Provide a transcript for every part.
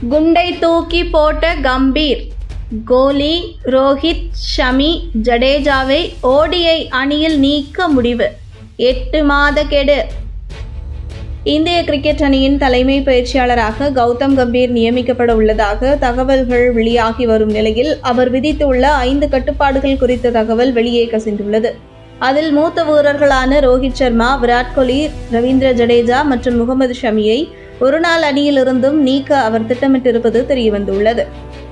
குண்டை தூக்கி போட்ட கம்பீர். கோலி ரோஹித் ஷமி ஜடேஜாவை ஓடிஐ அணியில் நீக்க முடிவு. எட்டு மாத கெடு. இந்திய கிரிக்கெட் அணியின் தலைமை பயிற்சியாளராக கௌதம் கம்பீர் நியமிக்கப்பட உள்ளதாக தகவல்கள் வெளியாகி வரும் நிலையில் அவர் விதித்துள்ள ஐந்து கட்டுப்பாடுகள் குறித்த தகவல் வெளியே கசிந்துள்ளது. அதில் மூத்த வீரர்களான ரோஹித் சர்மா விராட் கோலி ரவீந்திர ஜடேஜா மற்றும் முகமது ஷமியை ஒருநாள் அணியிலிருந்தும் நீக்க அவர் திட்டமிட்டிருப்பது தெரியவந்துள்ளது.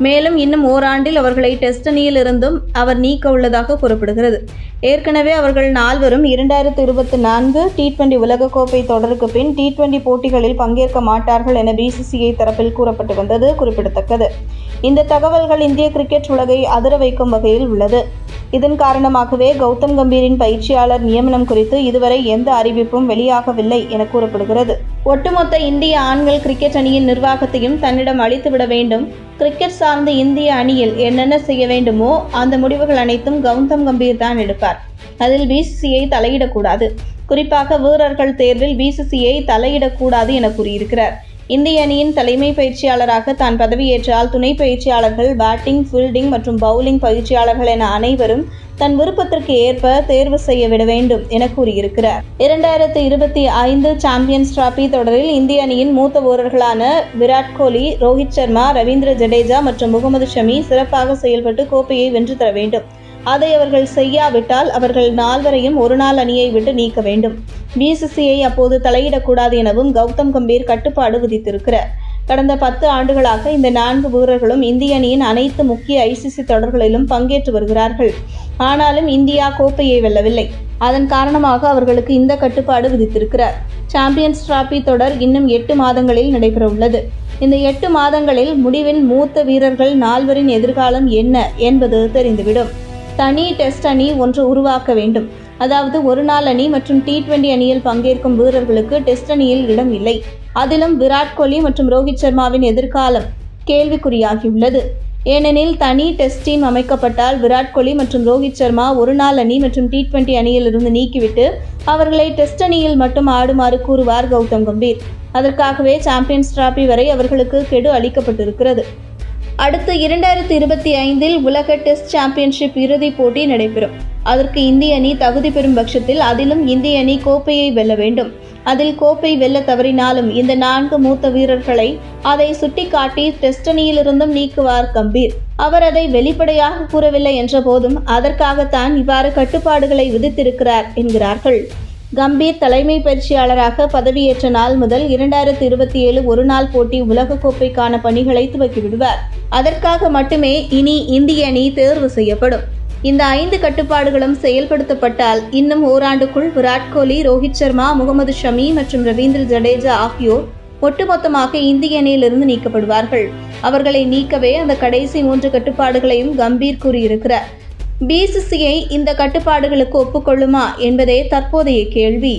மேலும் இன்னும் ஓராண்டில் அவர்களை டெஸ்ட் அணியில் இருந்தும் அவர் நீக்க உள்ளதாக கூறப்படுகிறது. ஏற்கனவே அவர்கள் நால்வரும் இரண்டாயிரத்து இருபத்தி நான்கு டி டுவெண்டி உலகக்கோப்பை தொடருக்கு பின் டி டுவெண்டி போட்டிகளில் பங்கேற்க மாட்டார்கள் என பிசிசிஐ தரப்பில் கூறப்பட்டு வந்தது குறிப்பிடத்தக்கது. இந்த தகவல்கள் இந்திய கிரிக்கெட் உலகை அதிர வைக்கும் வகையில் உள்ளது. இதன் காரணமாகவே கௌதம் கம்பீரின் பயிற்சியாளர் நியமனம் குறித்து இதுவரை எந்த அறிவிப்பும் வெளியாகவில்லை என கூறப்படுகிறது. ஒட்டுமொத்த இந்திய ஆண்கள் கிரிக்கெட் அணியின் நிர்வாகத்தையும் தன்னிடம் அளித்துவிட வேண்டும். கிரிக்கெட் சார்ந்த இந்திய அணியில் என்னென்ன செய்ய வேண்டுமோ அந்த முடிவுகள் அனைத்தும் கௌதம் கம்பீர் தான் எடுப்பார். அதில் பிசிசிஐ தலையிடக்கூடாது. குறிப்பாக வீரர்கள் தேர்வில் பிசிசிஐ தலையிடக்கூடாது என கூறியிருக்கிறார். இந்திய அணியின் தலைமை பயிற்சியாளராக தான் பதவியேற்றால் துணை பயிற்சியாளர்கள் பேட்டிங் ஃபீல்டிங் மற்றும் பவுலிங் பயிற்சியாளர்கள் என அனைவரும் தன் விருப்பத்திற்கு ஏற்ப தேர்வு செய்ய விட வேண்டும் என கூறியிருக்கிறார். இரண்டாயிரத்து இருபத்தி ஐந்து சாம்பியன்ஸ் டிராபி தொடரில் இந்திய அணியின் மூத்த வீரர்களான விராட் கோலி ரோஹித் சர்மா ரவீந்திர ஜடேஜா மற்றும் முகமது ஷமி சிறப்பாக செயல்பட்டு கோப்பையை வென்று தர வேண்டும். அதை அவர்கள் செய்யாவிட்டால் அவர்கள் நால்வரையும் ஒரு நாள் அணியை விட்டு நீக்க வேண்டும். பிசிசிஐ அப்போது தலையிடக்கூடாது எனவும் கௌதம் கம்பீர் கட்டுப்பாடு விதித்திருக்கிறார். கடந்த பத்து ஆண்டுகளாக இந்த நான்கு வீரர்களும் இந்திய அணியின் அனைத்து முக்கிய ஐசிசி தொடர்களிலும் பங்கேற்று வருகிறார்கள். ஆனாலும் இந்தியா கோப்பையை வெல்லவில்லை. அதன் காரணமாக அவர்களுக்கு இந்த கட்டுப்பாடு விதித்திருக்கிறார். சாம்பியன்ஸ் டிராபி தொடர் இன்னும் எட்டு மாதங்களில் நடைபெறவுள்ளது. இந்த எட்டு மாதங்களில் முடிவின் மூத்த வீரர்கள் நால்வரின் எதிர்காலம் என்ன என்பது தெரிந்துவிடும். தனி டெஸ்ட் அணி ஒன்று உருவாக்க வேண்டும். அதாவது ஒரு நாள் அணி மற்றும் டி டுவெண்டி அணியில் பங்கேற்கும் வீரர்களுக்கு டெஸ்ட் அணியில் இடம் இல்லை. அதிலும் விராட் கோலி மற்றும் ரோஹித் சர்மாவின் எதிர்காலம் கேள்விக்குறியாகியுள்ளது. ஏனெனில் தனி டெஸ்ட் டீம் அமைக்கப்பட்டால் விராட் கோலி மற்றும் ரோஹித் சர்மா ஒரு நாள் அணி மற்றும் டி டுவெண்டி அணியிலிருந்து நீக்கிவிட்டு அவர்களை டெஸ்ட் அணியில் மட்டும் ஆடுமாறு கூறுவார் கௌதம் கம்பீர். அதற்காகவே சாம்பியன்ஸ் டிராபி வரை அவர்களுக்கு கெடு அளிக்கப்பட்டிருக்கிறது. அடுத்து இரண்டாயிரத்தி இருபத்தி ஐந்தில் உலக டெஸ்ட் சாம்பியன்ஷிப் இறுதிப் போட்டி நடைபெறும். அதற்கு இந்திய அணி தகுதி பெறும் பட்சத்தில் அதிலும் இந்திய அணி கோப்பையை வெல்ல வேண்டும். அதில் கோப்பை வெல்ல தவறினாலும் இந்த நான்கு மூத்த வீரர்களை அதை சுட்டிக்காட்டி டெஸ்ட் அணியிலிருந்தும் நீக்குவார் கம்பீர். அவர் அதை வெளிப்படையாக கூறவில்லை என்ற போதும் அதற்காகத்தான் இவ்வாறு கட்டுப்பாடுகளை விதித்திருக்கிறார் என்கிறார்கள். கம்பீர் தலைமை பயிற்சியாளராக பதவியேற்ற நாள் முதல் இரண்டாயிரத்தி இருபத்தி ஏழு ஒருநாள் போட்டி உலகக்கோப்பைக்கான பணிகளை துவக்கிவிடுவார். அதற்காக மட்டுமே இனி இந்திய அணி தேர்வு செய்யப்படும். இந்த ஐந்து கட்டுப்பாடுகளும் செயல்படுத்தப்பட்டால் இன்னும் ஓராண்டுக்குள் விராட் கோலி ரோஹித் சர்மா முகமது ஷமி மற்றும் ரவீந்திர ஜடேஜா ஆகியோர் ஒட்டுமொத்தமாக இந்திய அணியிலிருந்து நீக்கப்படுவார்கள். அவர்களை நீக்கவே அந்த கடைசி மூன்று கட்டுப்பாடுகளையும் கம்பீர் கூறியிருக்கிறார். பிசிசிஐ இந்த கட்டுப்பாடுகளுக்கு ஒப்புக்கொள்ளுமா என்பதே தற்போதைய கேள்வி.